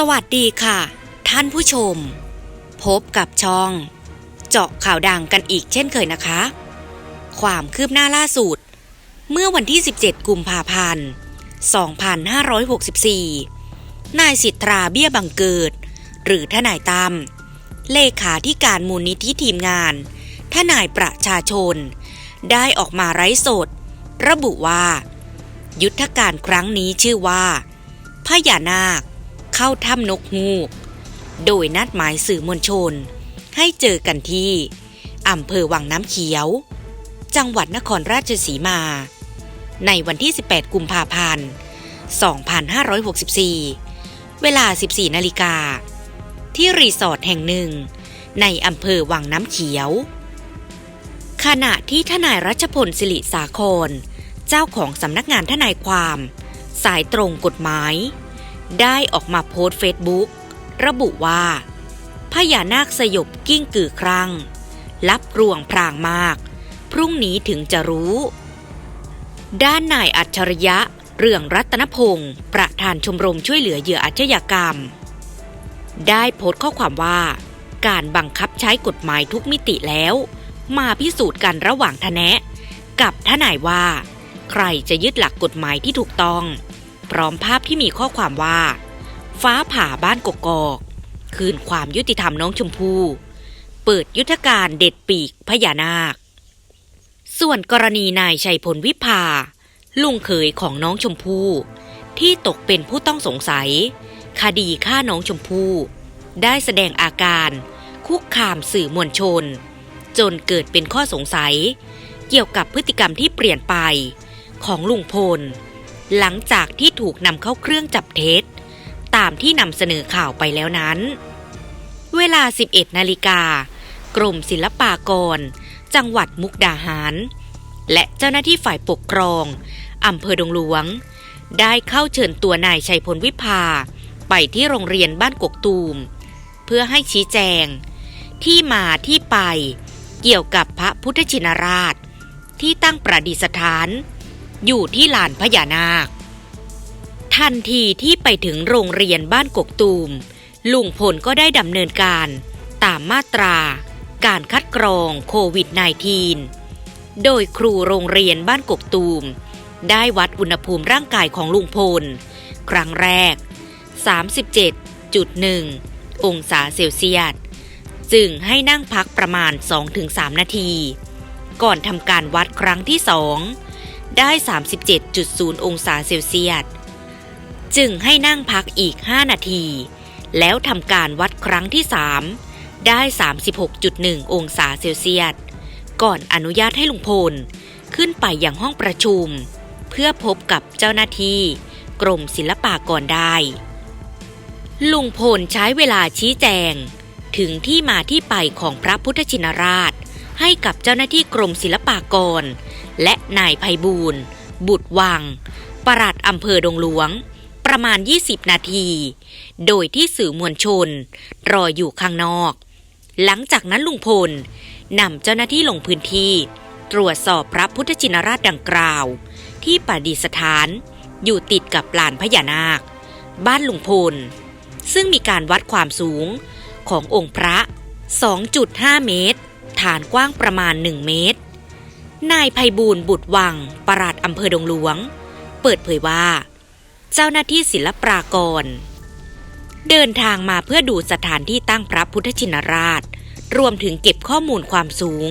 สวัสดีค่ะ ท่านผู้ชม พบกับช่อง เจาะข่าวดังกันอีกเช่นเคยนะคะ ความคืบหน้าล่าสุด เมื่อวันที่ 17 กุมภาพันธ์ 2564 นายสิทธาเบี้ยบังเกิด หรือทนายตั้มเลขาธิการมูลนิธิทีมงาน ทนายประชาชน ได้ออกมาไร้สด ระบุว่า ยุทธการครั้งนี้ชื่อว่าพญานาค เข้าถ้ำนกฮูก โดยนัดหมายสื่อมวลชน ให้เจอกันที่อำเภอวังน้ำเขียว จังหวัดนครราชสีมา ในวันที่ 18 กุมภาพันธ์ 2564 เวลา 14 นาฬิกา ที่รีสอร์ทแห่งหนึ่ง ในอำเภอวังน้ำเขียว ขณะที่ทนายรัชพลสิริสาคร เจ้าของสำนักงานทนายความ สายตรงกฎหมาย ได้ออกมาโพสต์เฟซบุ๊กระบุว่าพญานาคสยบกิ้งกือครั้งลับรวงพรางมาก พรุ่งนี้ถึงจะรู้ ด้านนายอัจฉริยะ เรื่องรัตนพงศ์ประธานชมรมช่วยเหลือเหยื่ออาชญากรรม ได้โพสต์ข้อความว่า การบังคับใช้กฎหมายทุกมิติแล้ว มาพิสูจน์กันระหว่างทนะ กับทนายว่า ใครจะยึดหลักกฎหมายที่ถูกต้อง พร้อมภาพที่มีข้อความว่า ฟ้าผ่าบ้านกกอก คืนความยุติธรรมน้องชมพู่เปิดยุทธการเด็ดปีกพญานาค ส่วนกรณีนายชัยพลวิภา ลุงเขยของน้องชมพู่ที่ตกเป็นผู้ต้องสงสัย คดีฆ่าน้องชมพู่ได้แสดงอาการคุกคามสื่อมวลชน จนเกิดเป็นข้อสงสัย เกี่ยวกับพฤติกรรมที่เปลี่ยนไปของลุงพล หลังจากที่ถูกนำเข้าเครื่องจับเท็จ ตามที่นำเสนอข่าวไปแล้วนั้น เวลา 11 นาฬิกากรมศิลปากร จังหวัดมุกดาหาร และเจ้าหน้าที่ฝ่ายปกครองอำเภอดงหลวง ได้เข้าเชิญตัวนายชัยพลวิภา ไปที่โรงเรียนบ้านกกตูม เพื่อให้ชี้แจง ที่มาที่ไปเกี่ยวกับพระพุทธชินราช ที่ตั้งประดิษฐาน อยู่ที่ลานพญานาค ทันทีที่ไปถึงโรงเรียนบ้านกกตูม ลุงพลก็ได้ดำเนินการตามมาตรา การคัดกรองโควิด -19 โดยครูโรงเรียนบ้านกกตูม ได้วัดอุณหภูมิร่างกายของลุงพล ครั้งแรก 37.1 องศาเซลเซียสจึงให้นั่งพักประมาณ 2-3 นาที ก่อนทำการวัดครั้งที่2 ได้ 37.0 องศาเซลเซียส จึงให้นั่งพักอีก 5 นาที แล้วทำการวัดครั้งที่ 3 ได้ 36.1 องศาเซลเซียส ก่อนอนุญาตให้ลุงพล ขึ้นไปยังห้องประชุม เพื่อพบกับเจ้าหน้าที่ กรมศิลปากรได้ ลุงพลใช้เวลาชี้แจง ถึงที่มาที่ไปของพระพุทธชินราช ให้กับเจ้าหน้าที่กรมศิลปากร และนายภัยบูรณ์ บุตรวัง ปลัดอำเภอดงหลวง ประมาณ 20 นาที โดยที่สื่อมวลชน รออยู่ข้างนอก หลังจากนั้นลุงพลนำเจ้าหน้าที่ลงพื้นที่ ตรวจสอบพระพุทธชินราชดังกล่าว ที่ประดิษฐานอยู่ติดกับลานพญานาค บ้านลุงพล ซึ่งมีการวัดความสูงขององค์พระ 2.5 เมตร ฐานกว้างประมาณ 1 เมตร นายภัยบูลย์บุตรวัง ปราดอำเภอดงหลวง เปิดเผยว่า เจ้าหน้าที่ศิลปรากร เดินทางมาเพื่อดูสถานที่ตั้งพระพุทธชินราช รวมถึงเก็บข้อมูลความสูง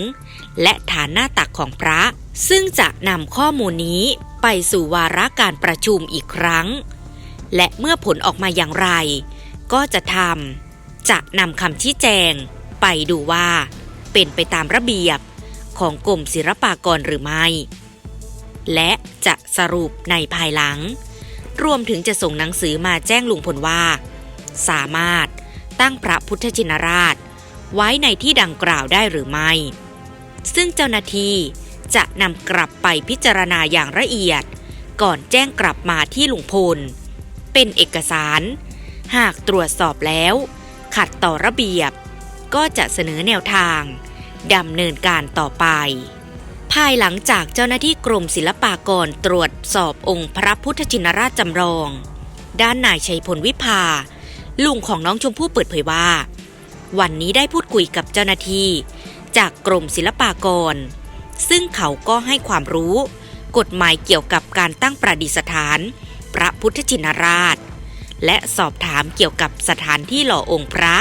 และฐานหน้าตักของพระ ซึ่งจะนำข้อมูลนี้ไปสู่วาระการประชุมอีกครั้ง และเมื่อผลออกมาอย่างไร ก็จะทำจะนำคำชี้แจง ไปดูว่า เป็นไปตามระเบียบ ของกรมศิลปากรหรือไม่ และจะสรุปในภายหลัง รวมถึงจะส่งหนังสือมาแจ้งลุงพลว่า สามารถตั้งพระพุทธชินราช ไว้ในที่ดังกล่าวได้หรือไม่ ซึ่งเจ้าหน้าที่จะนำกลับไปพิจารณาอย่างละเอียด ก่อนแจ้งกลับมาที่ลุงพล เป็นเอกสาร หากตรวจสอบแล้ว ขัดต่อระเบียบ ก็จะเสนอแนวทาง ดำเนินการต่อไป ภายหลังจากเจ้าหน้าที่กรมศิลปากรตรวจสอบองค์พระพุทธชินราชจำลอง ด้านนายชัยพลวิภา ลุงของน้องชมพู่เปิดเผยว่า วันนี้ได้พูดคุยกับเจ้าหน้าที่ จากกรมศิลปากร ซึ่งเขาก็ให้ความรู้ กฎหมายเกี่ยวกับการตั้งประดิษฐาน พระพุทธชินราช และสอบถามเกี่ยวกับสถานที่หล่อองค์พระ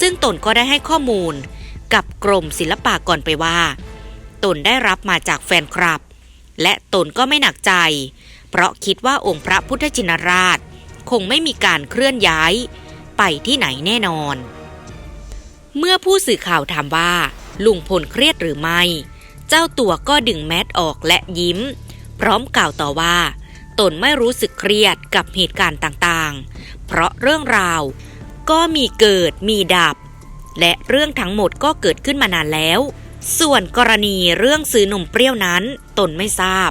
ซึ่งตนก็ได้ให้ข้อมูล กับกรมศิลปากรไปว่า ตนได้รับมาจากแฟนคลับ และตนก็ไม่หนักใจ เพราะคิดว่าองค์พระพุทธชินราช คงไม่มีการเคลื่อนย้าย ไปที่ไหนแน่นอน เมื่อผู้สื่อข่าวถามว่า ลุงพลเครียดหรือไม่ เจ้าตัวก็ดึงแมสออกและยิ้ม พร้อมกล่าวต่อว่า ตนไม่รู้สึกเครียดกับเหตุการณ์ต่างๆ เพราะเรื่องราวก็มีเกิดมีดับ และเรื่องทั้งหมดก็เกิดขึ้นมานานแล้ว ส่วนกรณีเรื่องซื้อนมเปรี้ยวนั้น ตนไม่ทราบ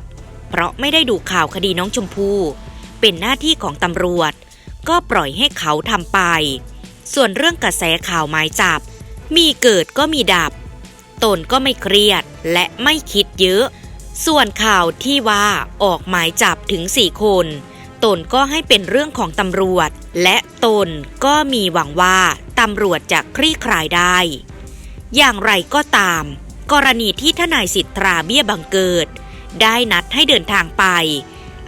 เพราะไม่ได้ดูข่าวคดีน้องชมพู่เป็นหน้าที่ของตำรวจ ก็ปล่อยให้เขาทำไป ส่วนเรื่องกระแสข่าวหมายจับ มีเกิดก็มีดับ ตนก็ไม่เครียดและไม่คิดเยอะ ส่วนข่าวที่ว่าออกหมายจับถึงสี่คนตนก็ให้เป็นเรื่องของตำรวจ และตนก็มีหวังว่า ตำรวจจะคลี่คลายได้ อย่างไรก็ตาม กรณีที่ทนายสิทธาเบี้ยบังเกิด ได้นัดให้เดินทางไป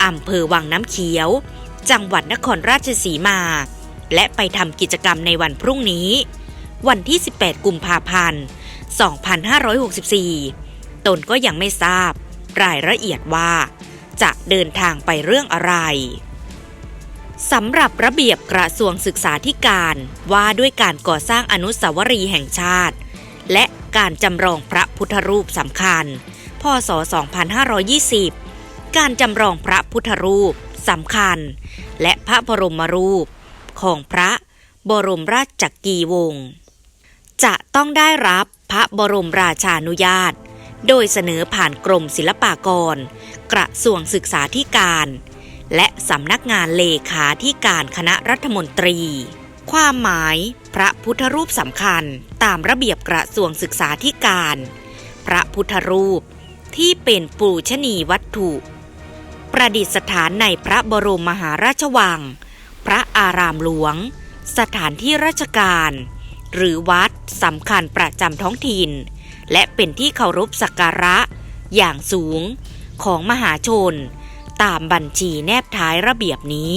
อำเภอวังน้ำเขียว จังหวัดนครราชสีมา และไปทำกิจกรรมในวันพรุ่งนี้ วันที่ 18 กุมภาพันธ์ 2564 ตนก็ยังไม่ทราบรายละเอียดว่าจะเดินทางไปเรื่องอะไร สำหรับระเบียบกระทรวงศึกษาธิการว่าด้วยการก่อสร้างอนุสาวรีย์แห่งชาติ และการจำลองพระพุทธรูปสำคัญ พศ 2520 การจำลองพระพุทธรูปสำคัญ และพระบรมรูป ของพระบรมราชจักรีวงศ์จะต้องได้รับพระบรมราชานุญาต โดยเสนอผ่านกรมศิลปากร กระทรวงศึกษาธิการ และสำนักงานเลขาธิการคณะรัฐมนตรี ความหมายพระพุทธรูปสำคัญตามระเบียบกระทรวงศึกษาธิการ พระพุทธรูปที่เป็นปูชนีวัตถุ ประดิษฐานในพระบรมมหาราชวัง พระอารามหลวง สถานที่ราชการ หรือวัดสำคัญประจำท้องถิ่น และเป็นที่เคารพสักการะ อย่างสูงของมหาชน ตามบัญชีแนบท้ายระเบียบนี้